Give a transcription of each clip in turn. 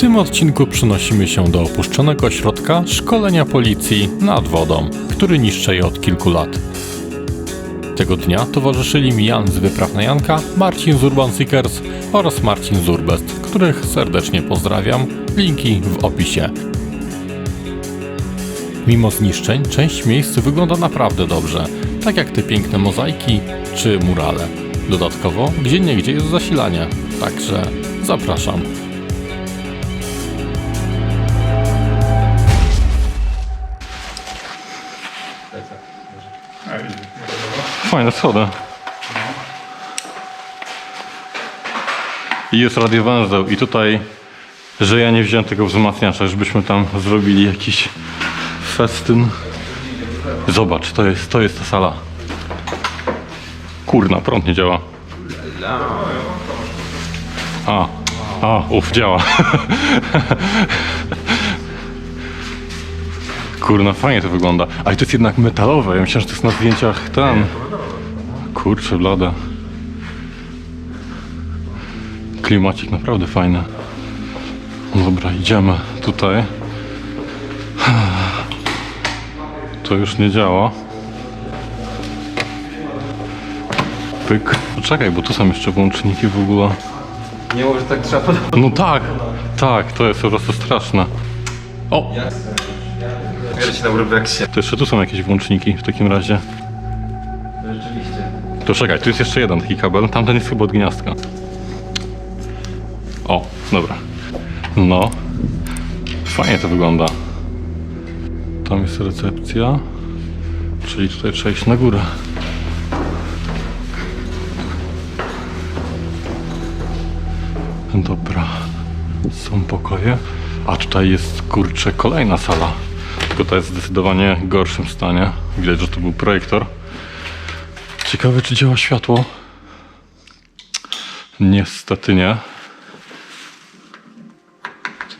tym odcinku przenosimy się do opuszczonego ośrodka szkolenia policji nad wodą, który niszczeje od kilku lat. Tego dnia towarzyszyli mi Jan z Wypraw na Janka, Marcin z Urban Seekers oraz Marcin z Urbest, których serdecznie pozdrawiam. Linki w opisie. Mimo zniszczeń, część miejsc wygląda naprawdę dobrze, tak jak te piękne mozaiki czy murale. Dodatkowo, gdzie niegdzie jest zasilanie, także zapraszam. Fajne schody. I jest radiowęzeł i tutaj, że ja nie wziąłem tego wzmacniacza, żebyśmy tam zrobili jakiś festyn. Zobacz, to jest, to jest ta sala. Kurna, prąd nie działa. A, a, uf, działa. Kurna, fajnie to wygląda. Ale to jest jednak metalowe. Ja myślałem, że to jest na zdjęciach ten. Kurczę, blada. Klimacik naprawdę fajny. Dobra, idziemy tutaj. To już nie działa. Pyk. Poczekaj, bo tu są jeszcze włączniki w ogóle. Nie może tak trzeba podobać. No tak, tak, to jest po prostu straszne. O, Ja się to jeszcze tu są jakieś włączniki w takim razie. To czekaj, tu jest jeszcze jeden taki kabel, tamten jest chyba od gniazdka. O, dobra. No. Fajnie to wygląda. Tam jest recepcja. Czyli tutaj trzeba iść na górę. Dobra. Są pokoje. A tutaj jest kurczę kolejna sala. Tylko ta jest w zdecydowanie gorszym stanie. Widać, że to był projektor. Ciekawe, czy działa światło. Niestety nie.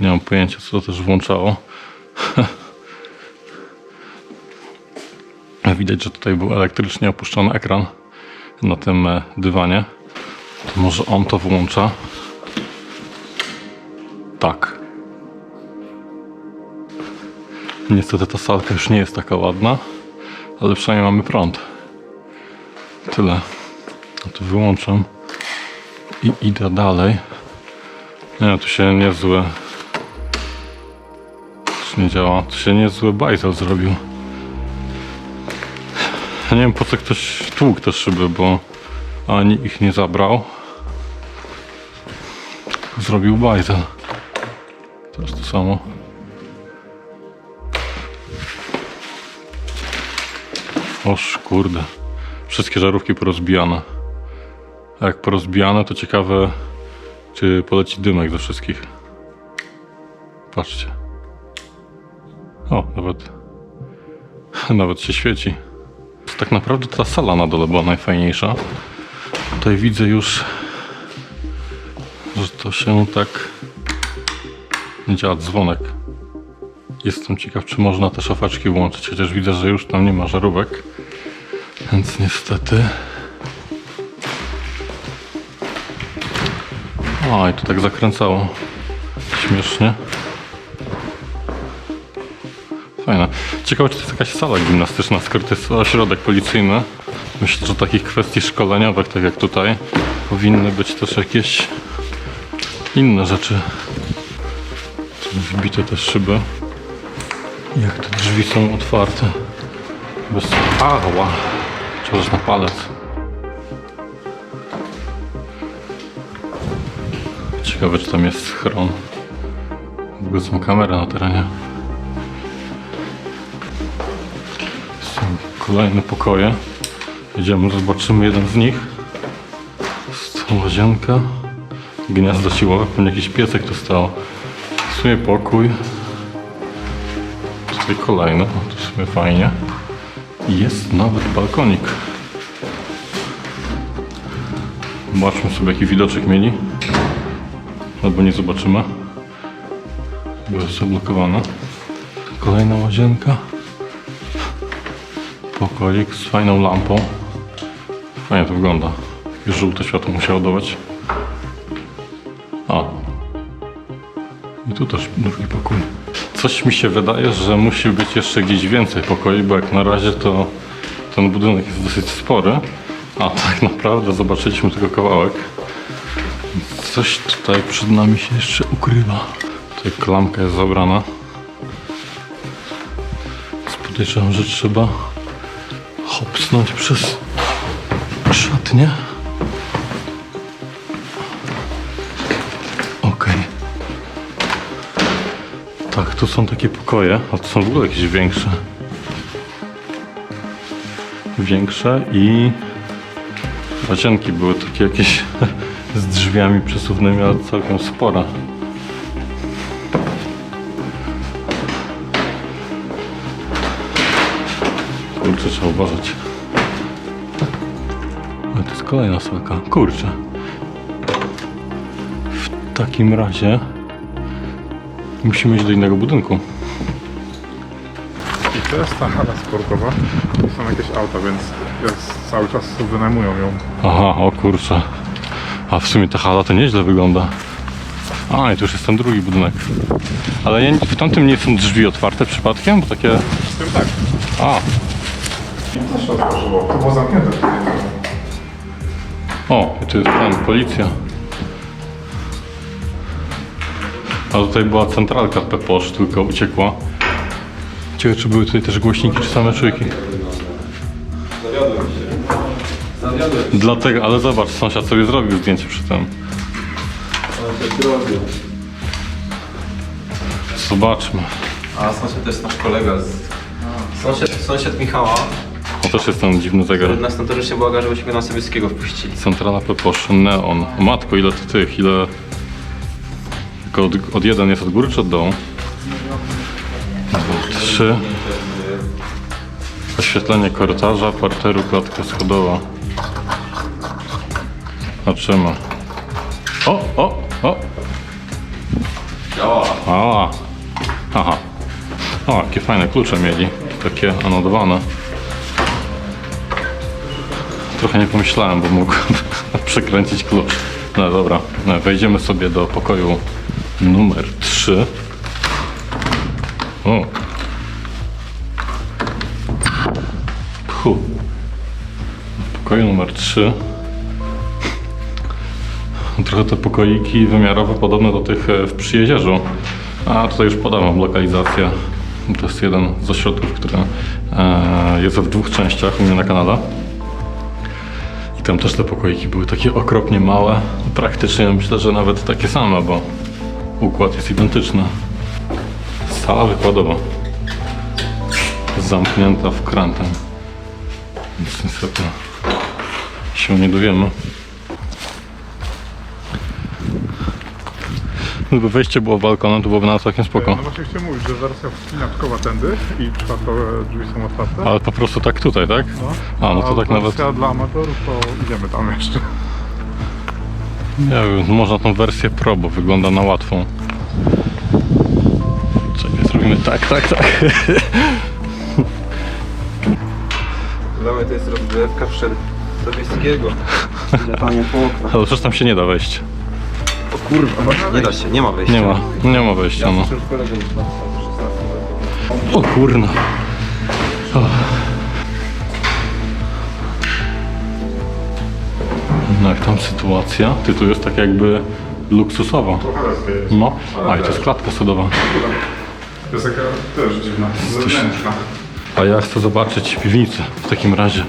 Nie mam pojęcia, co to też włączało. Widać, że tutaj był elektrycznie opuszczony ekran na tym e, dywanie. To może on to włącza. Tak. Niestety ta salka już nie jest taka ładna, ale przynajmniej mamy prąd. Tyle. No to wyłączam i idę dalej. Nie, tu się niezłe. Już nie działa. Tu się niezły bajzel zrobił. Ja nie wiem po co ktoś tłukł te szyby, bo ani ich nie zabrał. Zrobił bajzel. Teraz to samo. Oż kurde. Wszystkie żarówki porozbijane. A jak porozbijane, to ciekawe, czy poleci dymek ze wszystkich. Patrzcie. O, nawet. Nawet się świeci. Tak naprawdę ta sala na dole była najfajniejsza. Tutaj widzę już, że to się tak. Nie działa dzwonek. Jestem ciekaw, czy można te szafeczki włączyć, chociaż widzę, że już tam nie ma żarówek. Więc niestety. O, i to tak zakręcało. Śmiesznie. Fajne. Ciekawe, czy to jest jakaś sala gimnastyczna, skoro to jest ośrodek policyjny. Myślę, że takich kwestii szkoleniowych, tak jak tutaj, powinny być też jakieś inne rzeczy. Wbite te szyby. Jak te drzwi są otwarte. Bez... Ała! Przepraszam, na palec. Ciekawe, czy tam jest schron. W ogóle są kamery na terenie. Są kolejne pokoje. Idziemy, zobaczymy jeden z nich. Jest to łazienka. Gniazdo siłowe, pewnie jakiś piesek tu stał. W sumie pokój. Tutaj kolejny, to w sumie fajnie. Jest nawet balkonik. Zobaczmy sobie jaki widoczek mieli. Albo nie zobaczymy. Bo jest zablokowana. Kolejna łazienka. Pokoik z fajną lampą. Fajnie to wygląda. Już żółte światło musiało dawać. A. I tu też drugi pokój. Coś mi się wydaje, że musi być jeszcze gdzieś więcej pokoi, bo jak na razie to ten budynek jest dosyć spory, a tak naprawdę zobaczyliśmy tylko kawałek. Coś tutaj przed nami się jeszcze ukrywa. Tutaj klamka jest zabrana. Podejrzewam, że trzeba hopsnąć przez szatnię. Tak, tu są takie pokoje, a to są w ogóle jakieś większe. Większe i łazienki były takie jakieś z drzwiami przesuwnymi, ale całkiem spore. Kurczę, trzeba uważać. Ale to jest kolejna salka. Kurczę. W takim razie musimy iść do innego budynku. I to jest ta hala sportowa. I są jakieś auta, więc jest, cały czas wynajmują ją. Aha, o kurczę. A w sumie ta hala to nieźle wygląda. A, i tu już jest ten drugi budynek. Ale nie, w tamtym nie są drzwi otwarte przypadkiem? Bo takie... Z tym tak. A, I to się otworzyło. To było zamknięte. o, i tu jest ten, policja. A tutaj była centralka Peposz, tylko uciekła. Ciekawe, czy były tutaj też głośniki, czy same czujki. Zawiodłem się. Zawiodłem się. Dlatego, ale zobacz, sąsiad sobie zrobił zdjęcie przy tym. Zobaczmy. A sąsiad to jest nasz kolega z... Sąsiad, sąsiad Michała. O, też jest ten dziwny zegar. Nas notorycznie błaga, żebyśmy na Sobieskiego wpuścili. Centrala Peposz, Neon. O matko, ile to tych, ile... Tylko od, od jeden jest od góry czy od dołu? Trzy. Oświetlenie korytarza, parteru, klatka schodowa. Zobaczymy. O, o, o! Działa. A, aha. O, jakie fajne klucze mieli. Takie anodowane. Trochę nie pomyślałem, bo mógłbym przekręcić klucz. No dobra, no, wejdziemy sobie do pokoju numer 3. O. Puh. W pokoju numer 3 trochę te pokoiki wymiarowe podobne do tych e, w Przyjezierzu. A tutaj już podam lokalizację. To jest jeden z ośrodków, który e, jest w dwóch częściach u mnie na kanale. I tam też te pokoiki były takie okropnie małe. Praktycznie myślę, że nawet takie same, bo układ jest identyczny. Sala wykładowa. Zamknięta wkrętem. Więc niestety się nie dowiemy. Gdyby wejście było balkonem, to byłoby na całkiem spoko. No właśnie chciałem mówić, że wersja wspinaczkowa tędy i czwartowe drzwi są otwarte. Ale po prostu tak tutaj, tak? A, no to tak nawet... dla amatorów to idziemy tam jeszcze. Nie wiem, można tą wersję Pro, bo wygląda na łatwą. Czekaj, zrobimy tak, tak, tak. Dla mnie to jest rozgrywka przed Sobieskiego. Latanie po oknach. Ale przecież tam się nie da wejść. O kurwa, nie da się, nie ma wejścia. Nie ma, nie ma wejścia, no. Słyszę kolegę już na 16 O kurna. O. No jak tam sytuacja? Ty tu jest tak jakby luksusowa. Trochę jest. No, a i to jest klatka sodowa. To jest taka też dziwna, zewnętrzna. A ja chcę zobaczyć piwnicę w takim razie.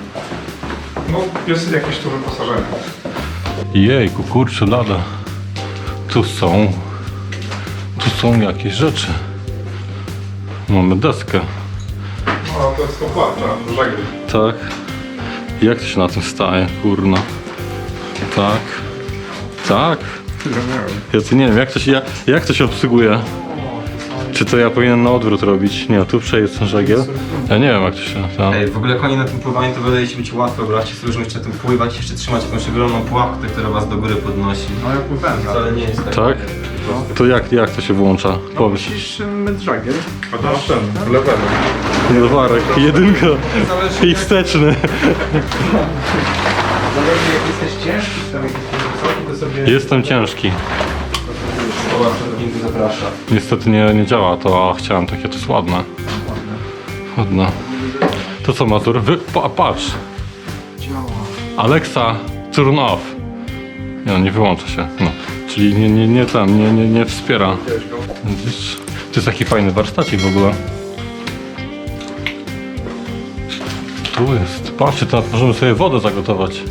No jest jakieś tu wyposażenie. Jejku, kurczę, lada. Tu są... Tu są jakieś rzeczy. Mamy deskę. No to jest kopłacza, żegli. Tak. Jak to się na tym staje, kurna? Tak. Tak. Ja to nie wiem, jak to się, jak, to się obsługuje? Czy to ja powinienem na odwrót robić? Nie, tu przejedź ten żagiel. Ja nie wiem, jak to się... Tam. Ej, w ogóle jak oni na tym pływaniu to wydaje się być łatwo, bo raczej sobie jeszcze tym pływać, jeszcze trzymać jakąś ogromną pułapkę, która was do góry podnosi. No ja pływałem. Wcale nie jest tak. Tak? To jak, jak to się włącza? Powiedz. metr żagiel. A to masz ten, level. Lewarek, jedynka i wsteczny. Zależy jak jesteś ciężki, tam. Jestem ciężki. Niestety nie, nie działa to, a chciałem takie, to jest ładne. Ładne. To co Mazur? Wy... Pa, patrz! Alexa, turn off. Nie, nie wyłącza się. No. Czyli nie, nie, nie ten, nie, nie, nie wspiera. To jest taki fajny warsztacik w ogóle. Tu jest. Patrzcie, teraz możemy sobie wodę zagotować.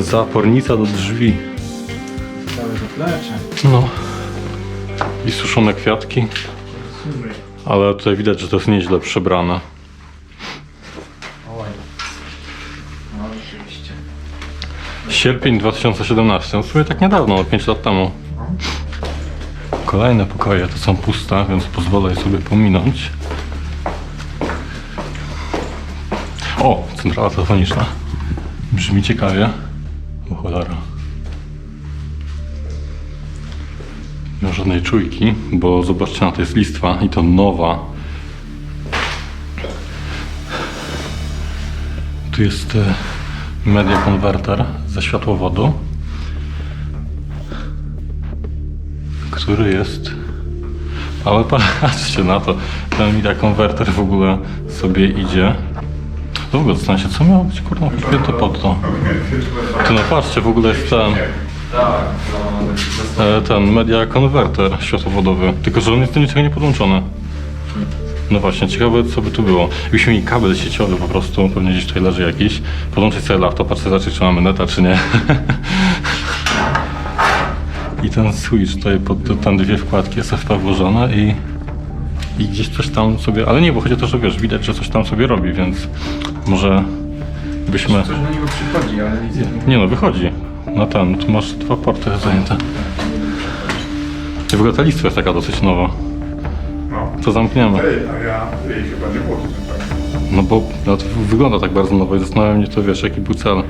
Zapornica do drzwi. Całe zaplecze. No. I suszone kwiatki. Ale tutaj widać, że to jest nieźle przebrane. Oj. No rzeczywiście. Sierpień 2017. No w sumie tak niedawno, 5 lat temu. Kolejne pokoje to są puste, więc pozwolę sobie pominąć. O, centrala telefoniczna. Brzmi ciekawie. Cholera. Nie ma żadnej czujki, bo zobaczcie na to jest listwa i to nowa. Tu jest e, media konwerter ze światłowodu, który jest. Ale patrzcie na to, ten media konwerter w ogóle sobie idzie. W ogóle zastanawiam się, co miało być kurwa podpięte pod to. Ty no patrzcie, w ogóle jest ten, e, ten media konwerter światłowodowy, tylko że on jest do niczego nie podłączony. No właśnie, ciekawe co by tu było. Jakbyśmy mieli kabel sieciowy po prostu, pewnie gdzieś tutaj leży jakiś, podłączyć sobie laptop, patrzeć zobaczyć czy mamy neta czy nie. I ten switch tutaj pod tam dwie wkładki SFP włożone i, i gdzieś coś tam sobie, ale nie, bo chodzi o to, że wiesz, widać, że coś tam sobie robi, więc może byśmy... Coś na niego przychodzi, ale nic nie Nie no, wychodzi. No ten, tu masz dwa porty zajęte. I w ogóle ta listwa jest taka dosyć nowa. No. To zamkniemy. Ej, a ja jej chyba nie było tak. No bo no, to wygląda tak bardzo nowo i zastanawiam mnie to, wiesz, jaki był cel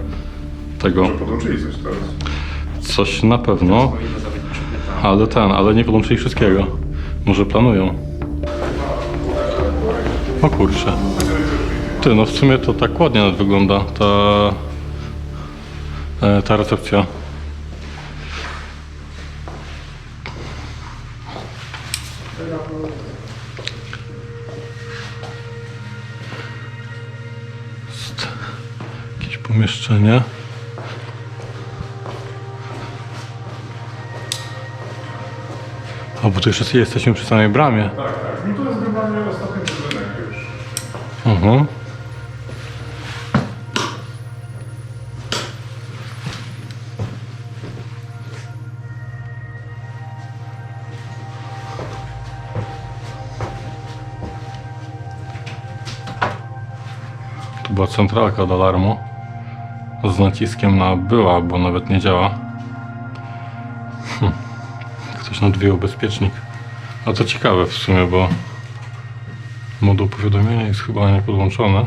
tego. Może podłączyli coś teraz. Coś na pewno, ale ten, ale nie podłączyli wszystkiego. Może planują. O kurczę. Ty, no w sumie to tak ładnie wygląda ta, e, ta recepcja. Jest jakieś pomieszczenie. O, bo tu jeszcze jesteśmy przy samej bramie. Tak, tak. No to jest już. Mhm. Tu była centralka do alarmu z naciskiem na była, bo nawet nie działa. Hm. Ktoś nadwijał bezpiecznik. A to ciekawe w sumie, bo Moduł powiadomienia jest chyba nie podłączony.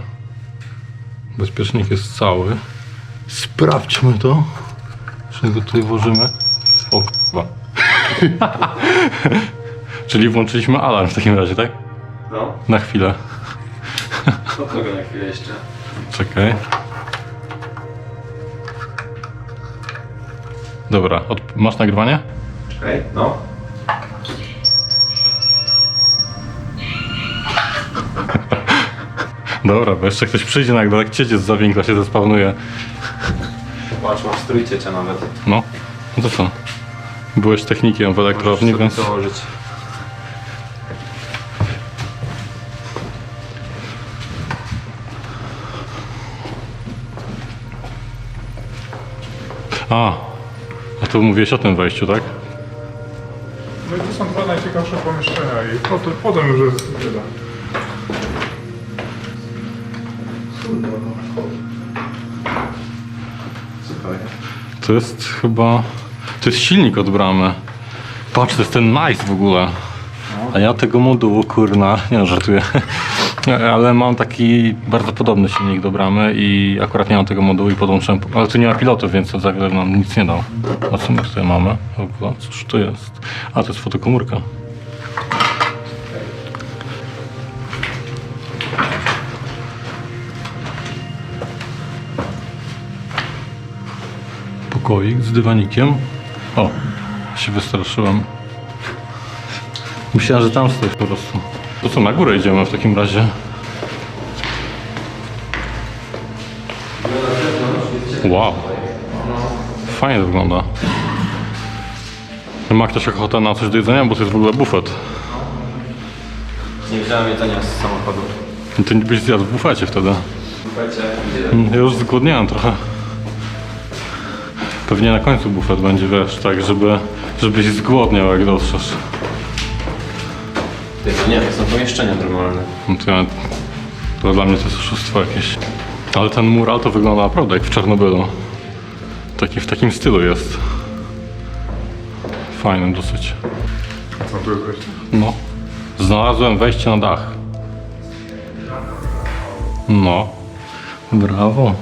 Bezpiecznik jest cały. Sprawdźmy to. Czy go tutaj włożymy? O kurwa. Czyli włączyliśmy alarm w takim razie, tak? No, Na chwilę. do kogo na chwilę jeszcze? Czekaj. Dobra, od... masz nagrywanie? Czekaj, no. Dobra, bo jeszcze ktoś przyjdzie nagle, jak cieciec z zawinkla się zespawnuje. Patrz, masz strój ciecia nawet. No, no to co? Byłeś technikiem w elektrowni, Możesz więc... sobie założyć. A, a to mówiłeś o tym wejściu, tak? No i to są dwa najciekawsze pomieszczenia i potem, potem już jest tyle. To jest chyba... To jest silnik od bramy. Patrz, to jest ten nice w ogóle. A ja tego modułu, kurna, nie żartuję. Ale mam taki bardzo podobny silnik do bramy i akurat nie mam tego modułu i podłączyłem, ale tu nie ma pilotu, więc to za wiele nam nic nie dał. A co my tutaj mamy? Ogóle, cóż to jest? A, to jest fotokomórka. Pokoik z dywanikiem. O, się wystraszyłem. Myślałem, że tam stoisz po prostu. To co, na górę idziemy w takim razie? Wow. Fajnie to wygląda. Ma ktoś ochotę na coś do jedzenia, bo to jest w ogóle bufet. Nie wziąłem jedzenia z samochodu. Ty byś zjadł w bufecie wtedy. Słuchajcie, Ja już zgłodniałem trochę. Pewnie na końcu bufet będzie, wiesz, tak, żeby, żebyś zgłodniał jak dotrzesz. Ty, no nie, to są pomieszczenia normalne. No to, ja, to dla mnie to jest oszustwo jakieś. Ale ten mural to wygląda naprawdę jak w Czarnobylu. Taki, w takim stylu jest. Fajnym dosyć. Co tu jest? No. Znalazłem wejście na dach. No. Brawo.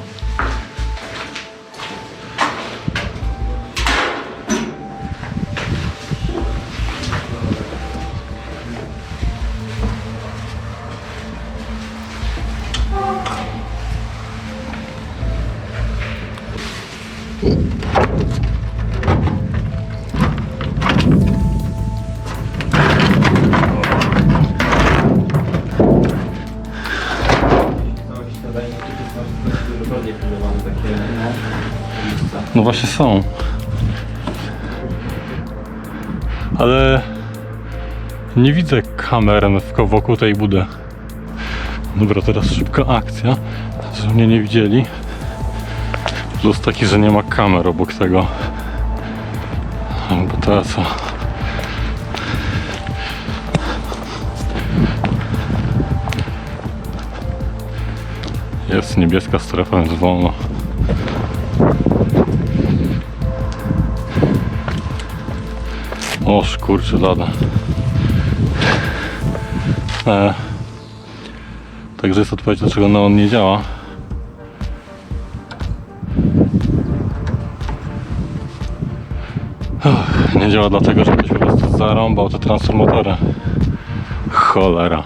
No właśnie są. Ale nie widzę kamer wokół tej budy. Dobra, teraz szybka akcja, żeby mnie nie widzieli. Plus taki, że nie ma kamer obok tego. Bo teraz co? Jest niebieska strefa, więc wolno. O kurczę lada. E, także jest odpowiedź, dlaczego neon nie działa. Ach, nie działa dlatego, że ktoś po prostu zarąbał te transformatory. Cholera.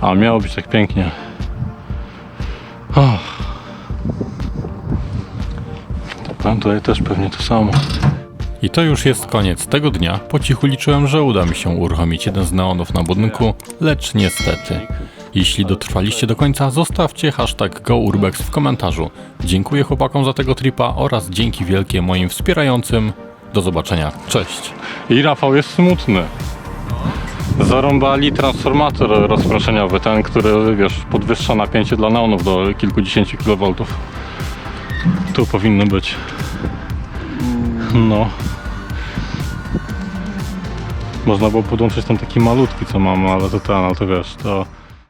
A miało być tak pięknie. Tutaj też pewnie to samo. I to już jest koniec tego dnia. Po cichu liczyłem, że uda mi się uruchomić jeden z neonów na budynku, lecz niestety. Jeśli dotrwaliście do końca, zostawcie hashtag GoUrbex w komentarzu. Dziękuję chłopakom za tego tripa oraz dzięki wielkie moim wspierającym. Do zobaczenia. Cześć. I Rafał jest smutny. Zarąbali transformator rozproszeniowy, ten, który wiesz, podwyższa napięcie dla neonów do kilkudziesięciu kilowoltów. Tu powinno być. No. Można było podłączyć ten taki malutki, co mam, ale to ten, ale to wiesz, to